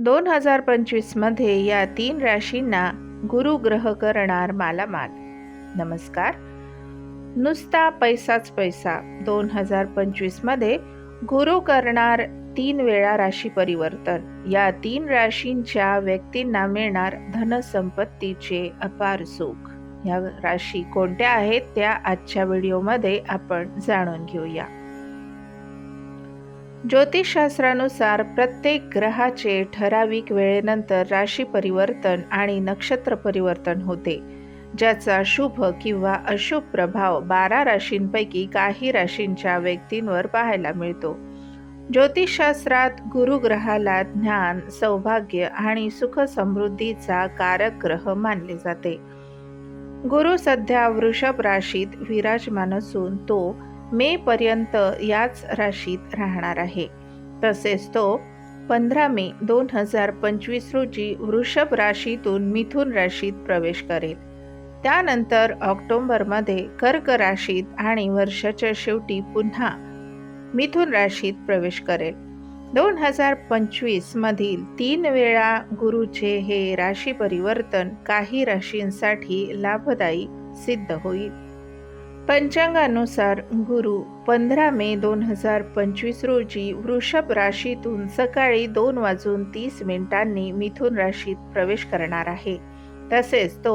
दोन हजार पंचवीसमध्ये या तीन राशींना गुरुग्रह करणार मालामाल. नमस्कार. नुसता पैसाच पैसा. दोन हजार पंचवीसमध्ये गुरु करणार तीन वेळा राशी परिवर्तन. या तीन राशींच्या व्यक्तींना मिळणार धनसंपत्तीचे अपार सुख. या राशी कोणत्या आहेत त्या आजच्या व्हिडिओमध्ये आपण जाणून घेऊया. ज्योतिषशास्त्रानुसार प्रत्येक ग्रहाचे ठराविक वेळेनंतर राशी परिवर्तन आणि नक्षत्र परिवर्तन होते ज्याचा शुभ किंवा अशुभ प्रभाव बारा राशींपैकी काही राशींच्या व्यक्तींवर पाहायला मिळतो. ज्योतिषशास्त्रात गुरुग्रहाला ज्ञान सौभाग्य आणि सुखसमृद्धीचा कारक ग्रह मानले जाते. गुरु सध्या वृषभ राशीत विराजमान असून तो मे पर्यंत याच राशीत राहणार आहे. तसेच तो पंधरा मे दोन हजार पंचवीस रोजी वृषभ राशीतून मिथुन राशीत प्रवेश करेल. त्यानंतर ऑक्टोंबरमध्ये कर्क राशीत आणि वर्षाच्या शेवटी पुन्हा मिथुन राशीत प्रवेश करेल. दोन हजार पंचवीसमधील तीन वेळा गुरुचे हे राशी परिवर्तन काही राशींसाठी लाभदायी सिद्ध होईल. पंचांगानुसार गुरु पंधरा मे दोन हजार पंचवीस रोजी वृषभ राशीतून सकाळी दोन वाजून तीस मिनिटांनी मिथुन राशीत प्रवेश करणार आहे. तसेच तो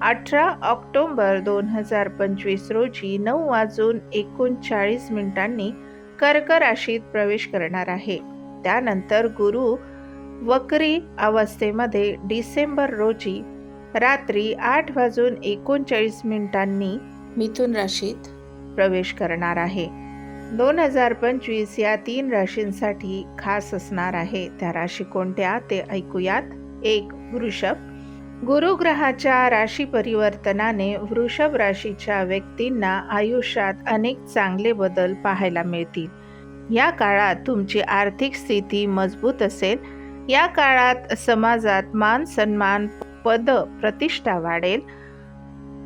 अठरा ऑक्टोंबर दोन हजार पंचवीस रोजी नऊ वाजून एकोणचाळीस मिनिटांनी कर्क राशीत प्रवेश करणार आहे. त्यानंतर गुरु वक्री अवस्थेमध्ये डिसेंबर रोजी रात्री आठ वाजून एकोणचाळीस मिनिटांनी मिथुन राशीत प्रवेश करणार आहे. दोन हजार पंचवीस या तीन राशींसाठी खास असणार आहे. त्या राशी कोणत्या ते ऐकूयात. एक वृषभ. गुरुग्रहाच्या राशी परिवर्तनाने वृषभ राशीच्या व्यक्तींना आयुष्यात अनेक चांगले बदल पाहायला मिळतील. या काळात तुमची आर्थिक स्थिती मजबूत असेल. या काळात समाजात मान सन्मान पद प्रतिष्ठा वाढेल.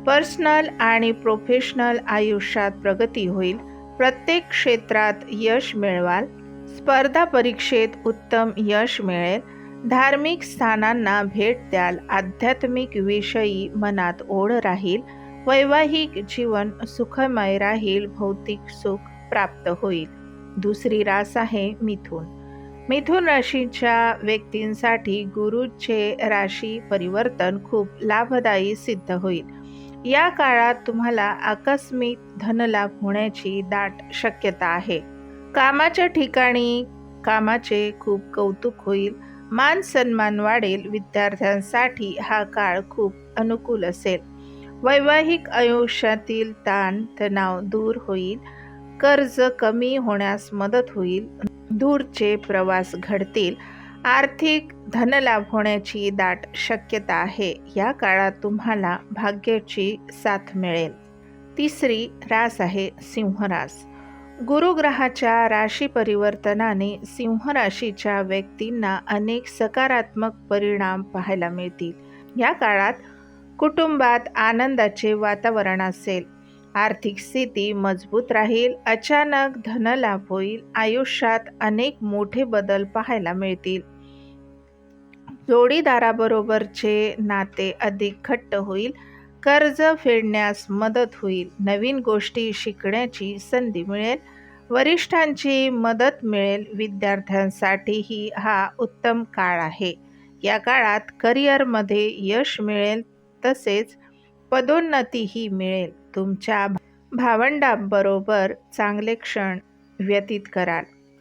पर्सनल आणि प्रोफेशनल आयुष्यात प्रगती होईल. प्रत्येक क्षेत्रात यश मिळवाल. स्पर्धा परीक्षेत उत्तम यश मिळेल. धार्मिक स्थानांना भेट द्याल. आध्यात्मिक विषयी मनात ओढ राहील. वैवाहिक जीवन सुखमय राहील. भौतिक सुख प्राप्त होईल. दुसरी रास आहे मिथुन. मिथुन राशीच्या व्यक्तींसाठी गुरुचे राशी परिवर्तन खूप लाभदायी सिद्ध होईल. या काळात तुम्हाला आकस्मिक धनलाभ होण्याची दाट शक्यता आहे. कामाच्या ठिकाणी कामाचे खूप कौतुक होईल. मान सन्मान वाढेल. विद्यार्थ्यांसाठी हा काळ खूप अनुकूल असेल. वैवाहिक आयुष्यातील ताण तणाव दूर होईल. कर्ज कमी होण्यास मदत होईल. दूरचे प्रवास घडतील. आर्थिक धनलाभ होण्याची दाट शक्यता आहे. या काळात तुम्हाला भाग्याची साथ मिळेल. तिसरी रास आहे सिंहरास. गुरुग्रहाच्या राशी परिवर्तनाने सिंहराशीच्या व्यक्तींना अनेक सकारात्मक परिणाम पाहायला मिळतील. या काळात कुटुंबात आनंदाचे वातावरण असेल. आर्थिक स्थिती मजबूत राहील. अचानक धनलाभ होईल. आयुष्यात अनेक मोठे बदल पाहायला मिळतील. जोडीदाराबरोबरचे नाते अधिक घट्ट होईल कर्ज फेडण्यास मदत होईल नवीन गोष्टी शिकण्याची संधी मिळेल वरिष्ठांची मदत मिळेल विद्यार्थ्यांसाठीही हा उत्तम काळ आहे. या काळात करिअरमध्ये यश मिळेल तसेच पदोन्नतीही मिळेल. तुमच्या भावंडांबरोबर चांगले क्षण व्यतीत कराल.